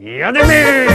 Jademy!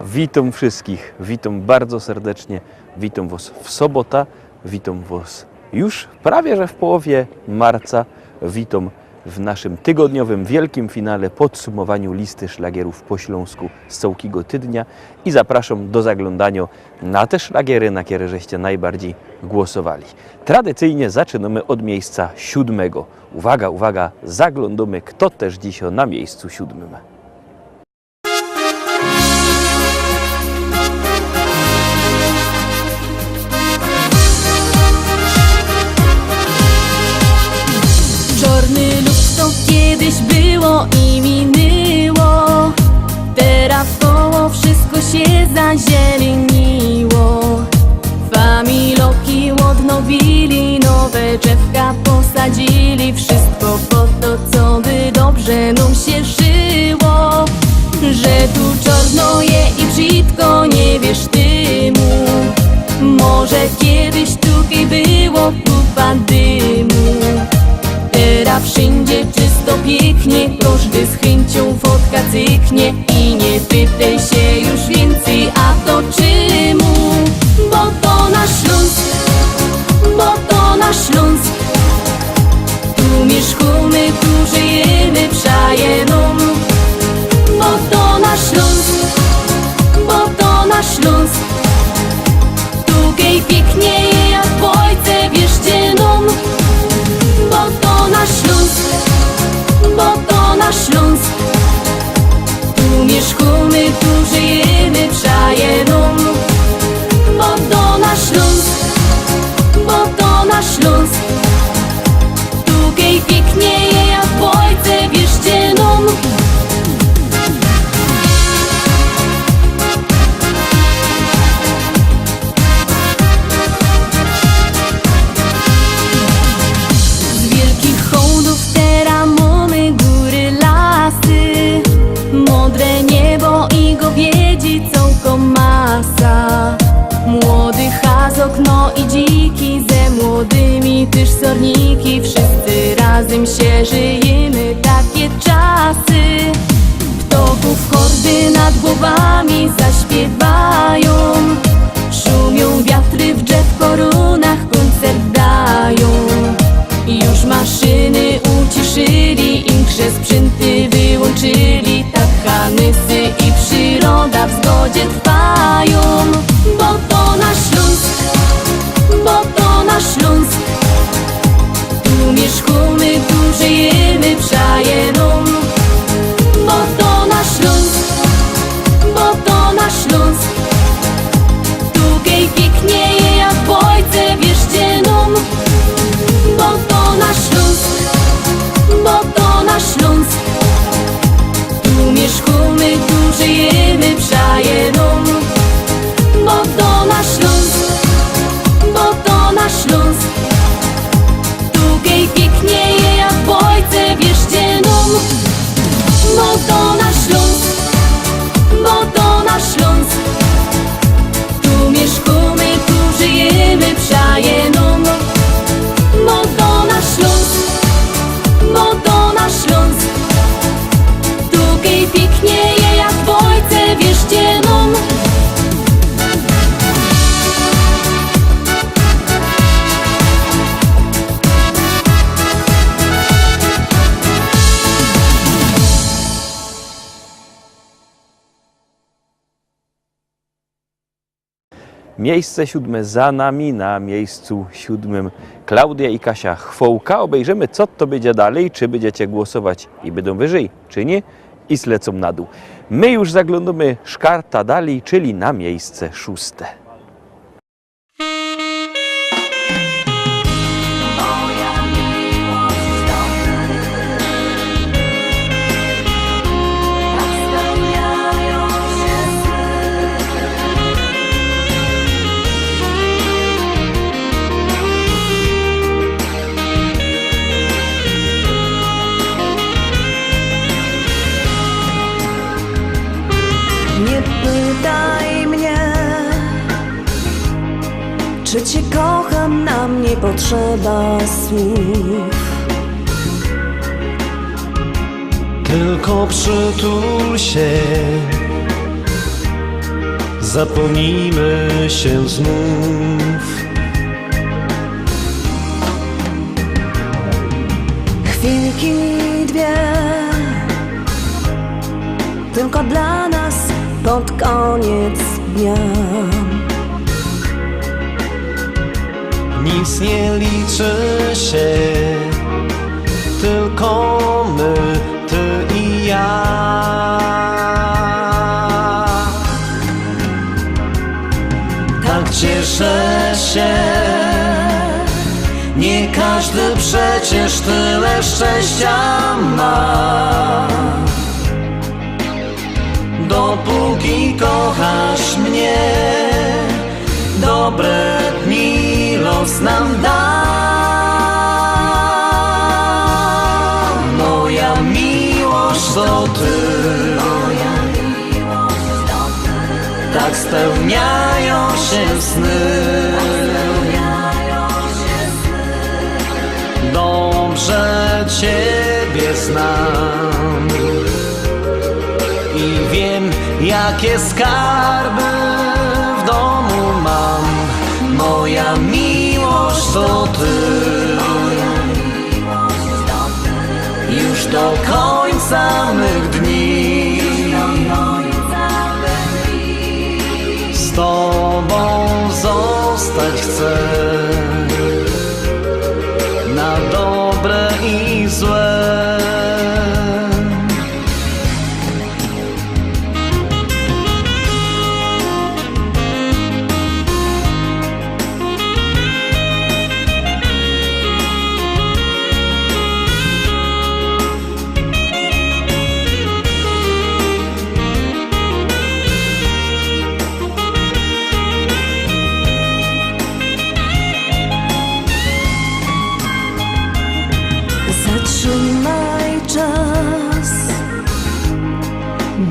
Witam wszystkich, witam bardzo serdecznie, witam Was w sobota, witam Was już prawie że w połowie marca, witam w naszym tygodniowym wielkim finale podsumowaniu listy szlagierów po Śląsku z całkiego tydnia i zapraszam do zaglądania na te szlagiery, na które żeście najbardziej głosowali. Tradycyjnie zaczynamy od miejsca siódmego. Uwaga, uwaga, zaglądamy kto też dzisiaj na miejscu siódmym. Kiedyś było i minęło Teraz koło wszystko się zazieleniło. Familoki odnowili, nowe drzewka posadzili. Wszystko po to, co by dobrze nam się żyło Że tu czarno je i brzydko, nie wiesz tymu Może kiedyś tutaj było kupa dymu Teraz wszędzie czysto pięknie. Każdy z chęcią fotka cyknie. I nie pytaj się już więcej A to czemu? Bo to nasz Śląsk Bo to nasz Śląsk Tu mieszkamy, Miejsce siódme za nami, na miejscu siódmym Klaudia i Kasia Chwołka. Obejrzymy, co to będzie dalej, czy będziecie głosować i będą wyżej, czy nie, i zlecą na dół. My już zaglądamy szkarta dalej, czyli na miejsce szóste. Potrzeba słów. Tylko przytul się Zapomnijmy się znów Chwilki dwie, tylko dla nas pod koniec dnia. Nic nie liczy się. Tylko my, ty i ja. Tak cieszę się. Nie każdy przecież tyle szczęścia ma. Dopóki kochasz mnie Dobre los nam da. Moja miłość to ty. Tak spełniają się sny. Dobrze Ciebie znam. I wiem, jakie skarby w domu mam. Moja miłość to ty. Już do końca mych dni. Z tobą zostać chcę. Na dobre i złe.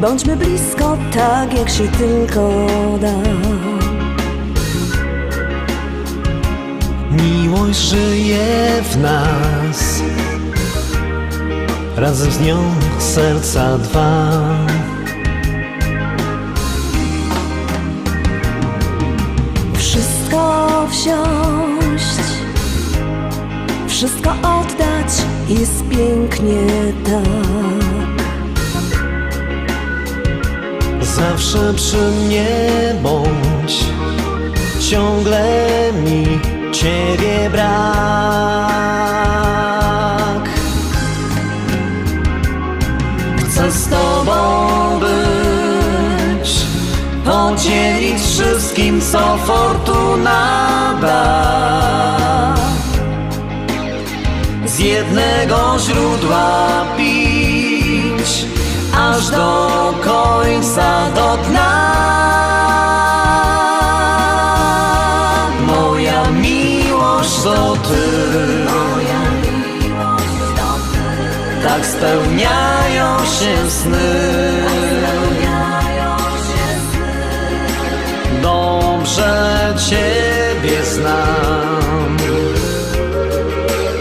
Bądźmy blisko, tak jak się tylko da. Miłość żyje w nas Razem z nią serca dwa Wszystko wziąć, wszystko oddać, jest pięknie tak. Zawsze przy mnie bądź. Ciągle mi Ciebie brak. Chcę z Tobą być Podzielić wszystkim, co fortuna da. Z jednego źródła pić, aż do końca, do dna. Moja miłość to ty, tak spełniają się sny. Dobrze Ciebie znam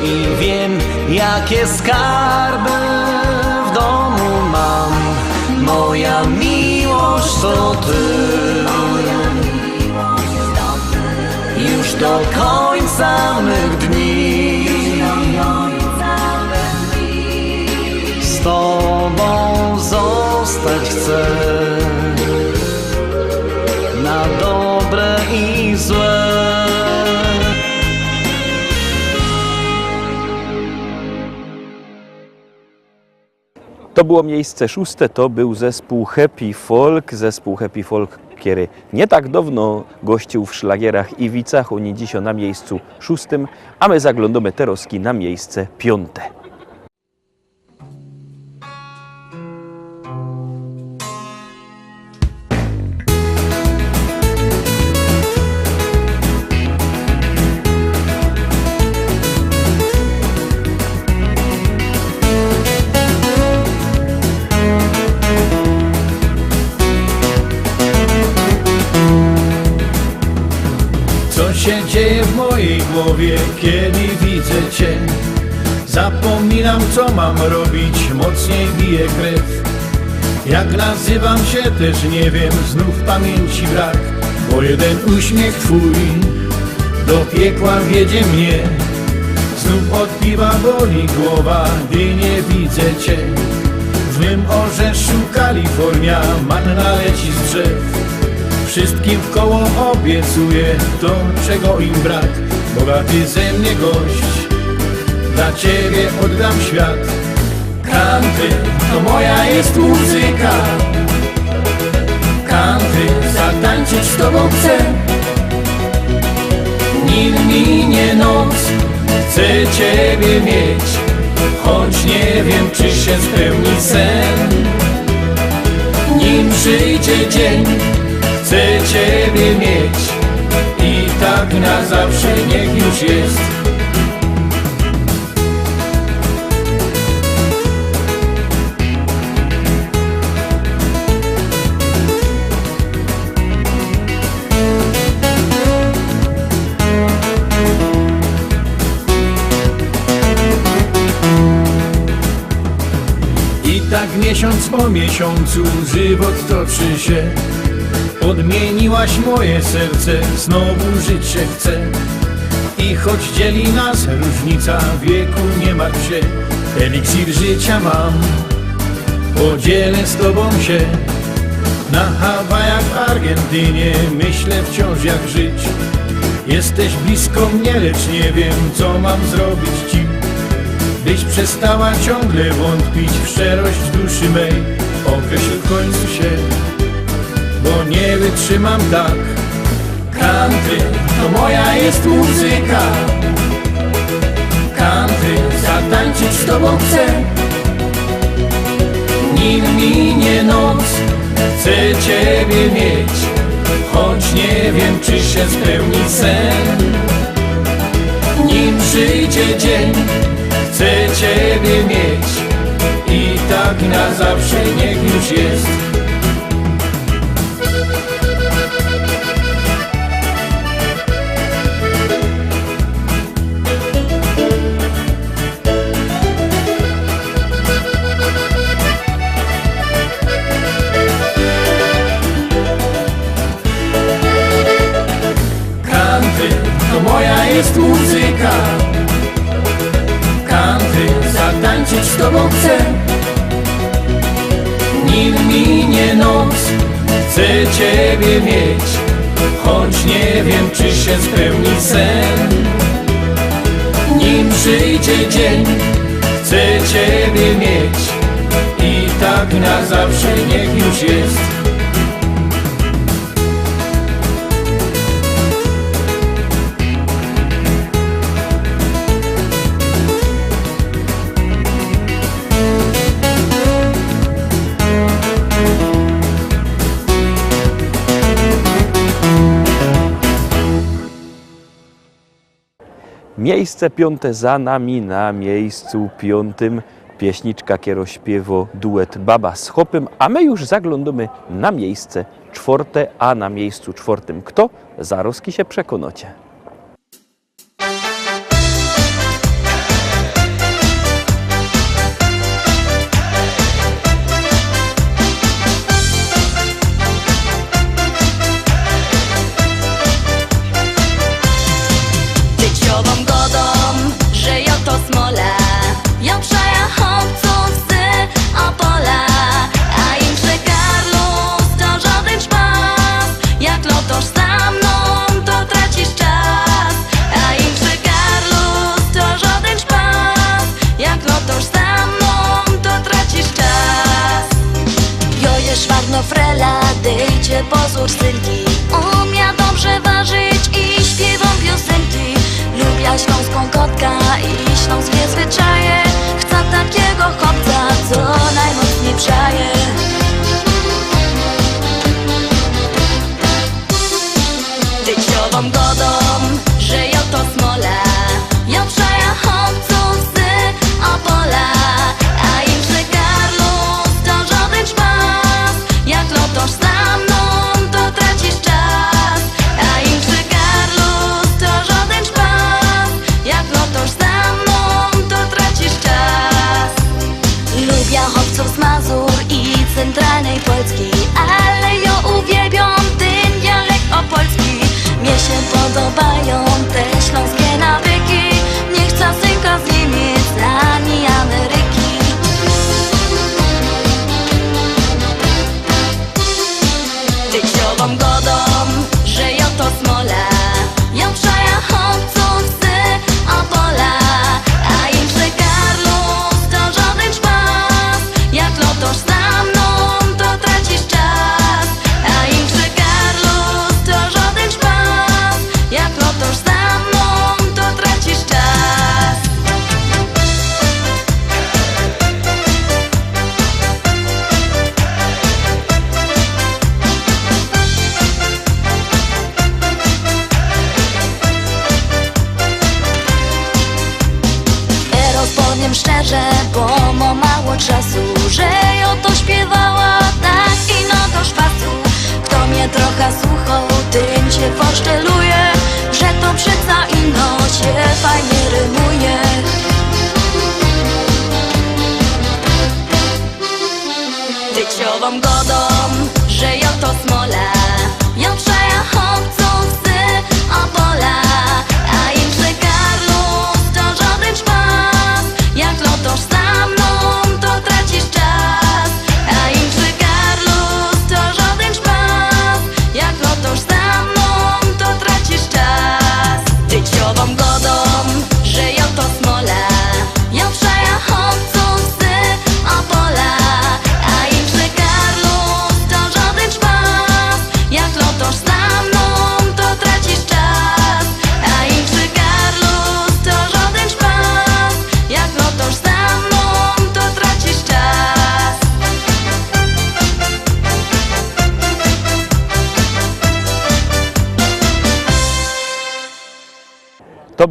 i wiem, jakie skarby chcę na dobre i złe. To było miejsce szóste, to był zespół Happy Folk, zespół Happy Folk, który nie tak dawno gościł w szlagierach i wicach, oni dziś na miejscu szóstym, a my zaglądamy teraz na miejsce piąte. Dzieje w mojej głowie, kiedy widzę Cię. Zapominam co mam robić, mocniej bije krew. Jak nazywam się też nie wiem, znów pamięci brak, bo jeden uśmiech Twój do piekła wiedzie mnie. Znów od piwa boli głowa, gdy nie widzę Cię. W mym orzeszu Kalifornia manna leci z drzew. Wszystkim w koło obiecuję to, czego im brak. Bogaty ze mnie gość, dla Ciebie oddam świat. Country to moja jest muzyka. Country zatańczyć z Tobą chcę. Nim minie noc, chcę Ciebie mieć. Choć nie wiem, czy się spełni sen. Nim przyjdzie dzień, chcę Ciebie mieć. I tak na zawsze niech już jest. I tak miesiąc po miesiącu żywot toczy się Odmieniłaś moje serce, znowu żyć się chce I choć dzieli nas różnica wieku, nie martw się Eliksir życia mam, podzielę z tobą się. Na Hawajach, w Argentynie myślę wciąż jak żyć. Jesteś blisko mnie, lecz nie wiem co mam zrobić ci. Byś przestała ciągle wątpić w szczerość duszy mej. Określ w końcu się, bo nie wytrzymam tak. Country to moja jest muzyka. Country zatańczyć z tobą chcę. Nim minie noc, chcę ciebie mieć Choć nie wiem czy się spełni sen. Nim przyjdzie dzień, chcę Ciebie mieć I tak na zawsze niech już jest jest muzyka. Country zatańczyć z tobą chcę. Nim minie noc, chcę ciebie mieć. Choć nie wiem czy się spełni sen. Nim przyjdzie dzień, chcę ciebie mieć. I tak na zawsze niech już jest Miejsce piąte za nami, na miejscu piątym pieśniczka kierośpiewo duet Baba z Chopem, a my już zaglądamy na miejsce czwarte, a na miejscu czwartym kto? Zaroski się przekonacie.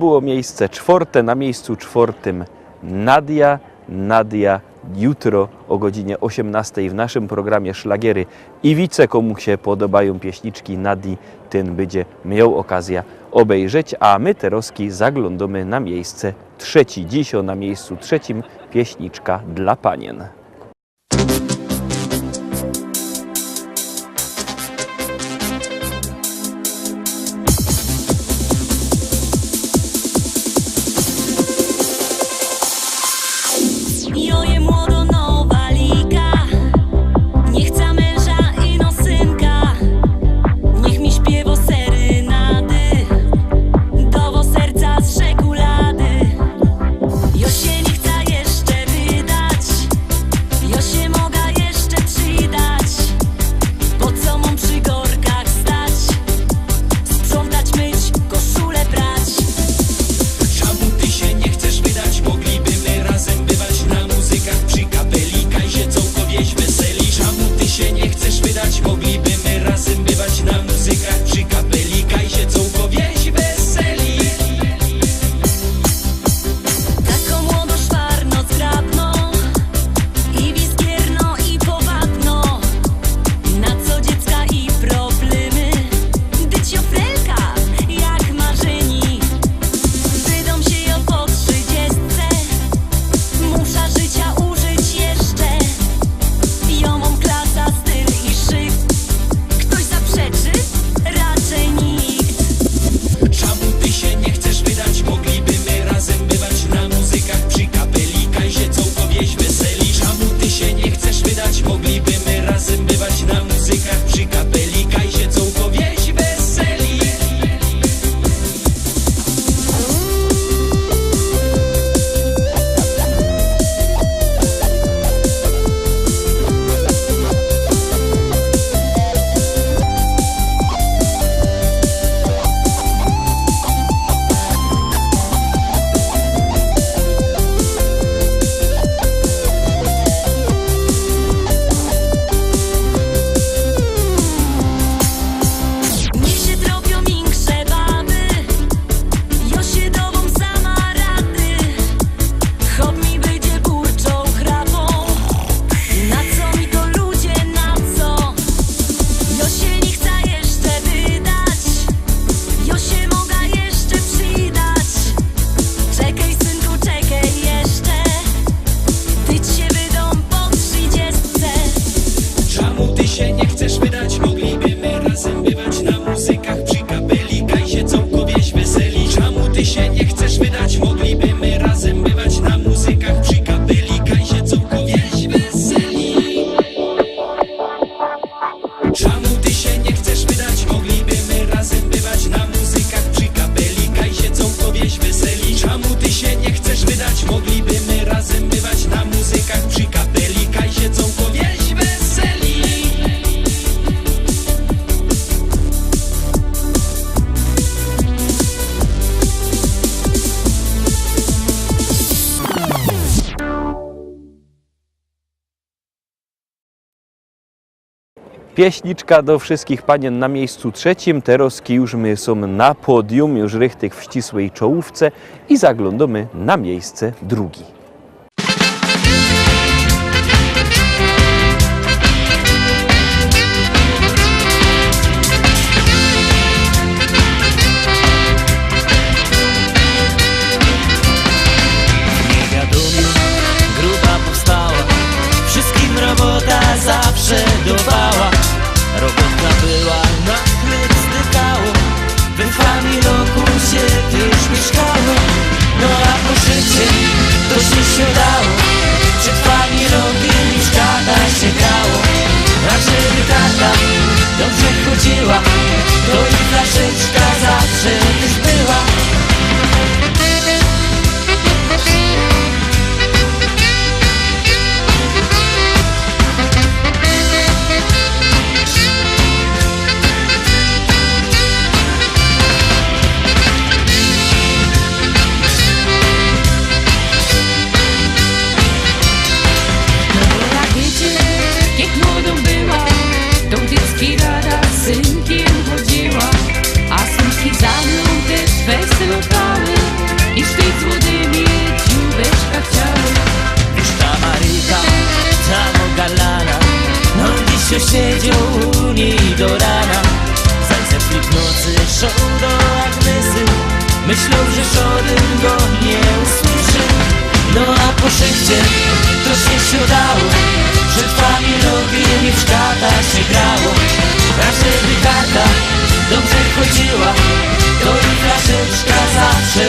było miejsce czwarte, na miejscu czwartym Nadia, Nadia jutro o godzinie 18 w naszym programie Szlagiery i wice komu się podobają pieśniczki Nadi, ten będzie miał okazję obejrzeć, a my teroski zaglądamy na miejsce trzeci. Dziś na miejscu trzecim pieśniczka dla panien. Pieśniczka do wszystkich panien na miejscu trzecim. Te rozkiłżmy są na podium, już rychtych w ścisłej czołówce i zaglądamy na miejsce drugi. Myślał, że żaden go nie usłyszy No a po szybcie to się siadało Przed familią i w szkata się grało. A żeby karta dobrze chodziła To i flaszeczka zawsze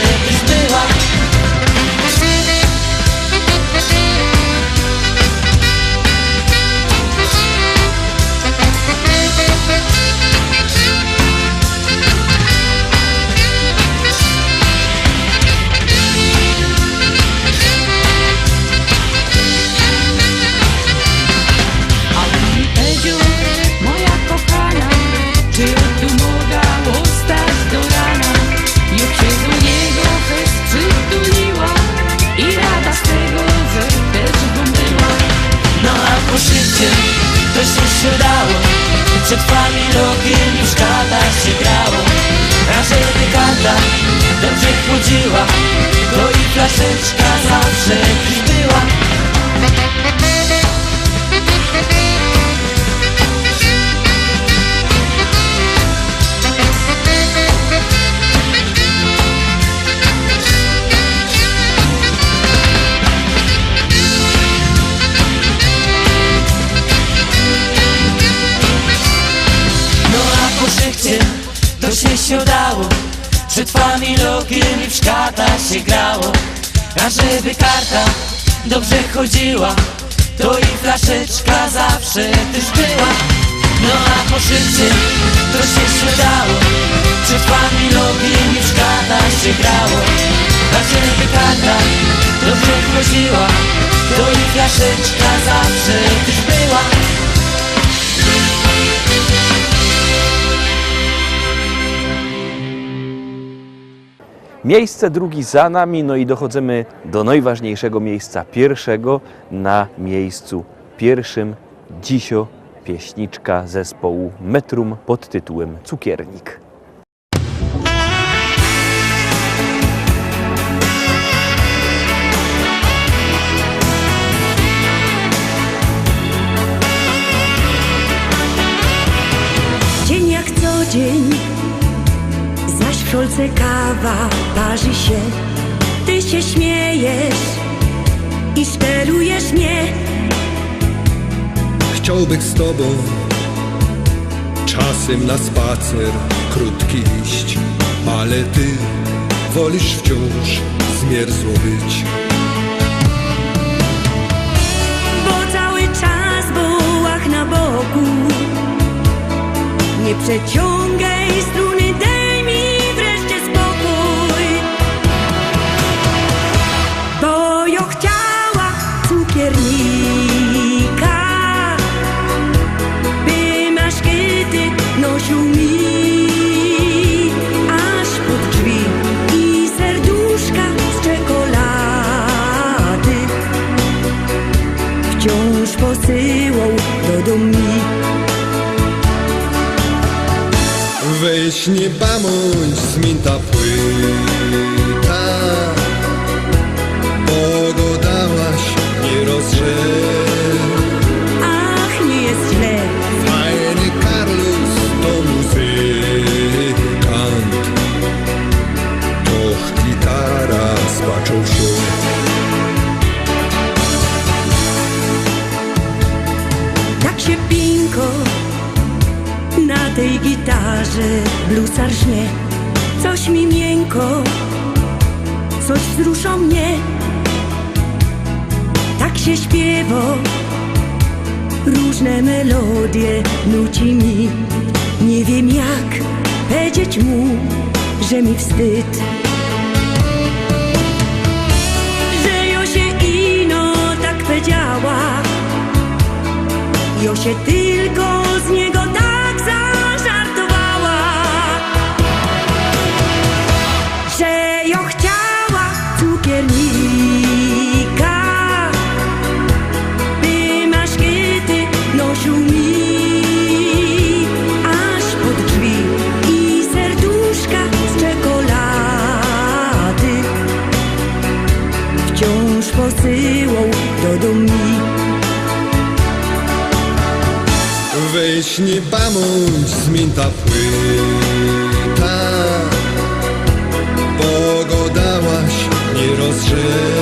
A żeby karta dobrze chodziła To i flaszeczka zawsze też była. No a po to się siadało Przed familiokiem i w szkata się grało. A żeby karta dobrze chodziła To i flaszeczka zawsze też była Miejsce drugi za nami, no i dochodzimy do najważniejszego miejsca pierwszego. Na miejscu pierwszym dzisio pieśniczka zespołu Metrum pod tytułem Cukiernik. Szolce kawa parzy się Ty się śmiejesz I sztelujesz mnie Chciałbym z tobą czasem na spacer krótki iść, ale ty wolisz wciąż zmierzło być. Bo cały czas bułach na boku Nie przeciągaj do domu. Weź nie bamądź zmięta płyta, tej gitarze bluesar żnie. Coś mi miękko, coś wzrusza mnie. Tak się śpiewa, różne melodie nuci mi. Nie wiem jak powiedzieć mu, że mi wstyd. Że jo się ino tak powiedziała Jo się tylko Jeśli pamięć zmięta płyta Pogodałaś, nie rozrzedza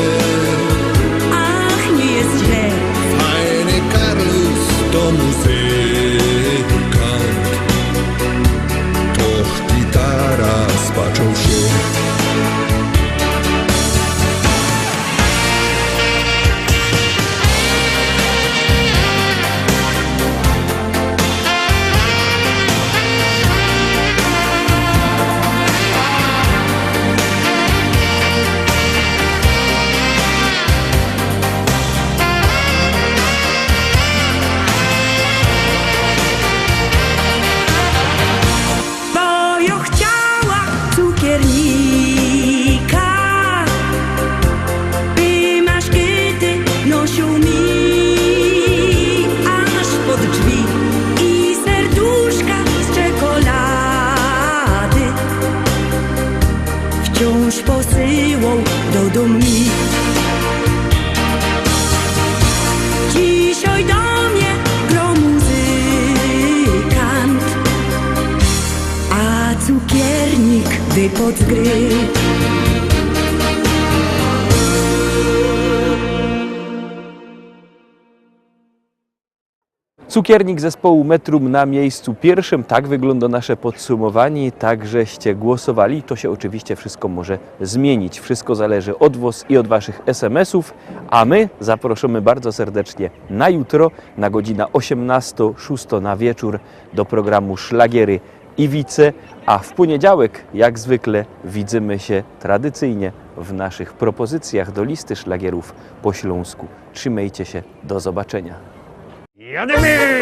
a cukiernik wypod gry. Cukiernik zespołu Metrum na miejscu pierwszym. Tak wygląda nasze podsumowanie. Tak żeście głosowali. To się oczywiście wszystko może zmienić. Wszystko zależy od Was i od Waszych SMS-ów. A my zapraszamy bardzo serdecznie na jutro, na godzinę 18.06 na wieczór do programu Szlagiery Iwice. A w poniedziałek, jak zwykle, widzimy się tradycyjnie w naszych propozycjach do listy szlagierów po śląsku. Trzymajcie się, do zobaczenia. Jademy!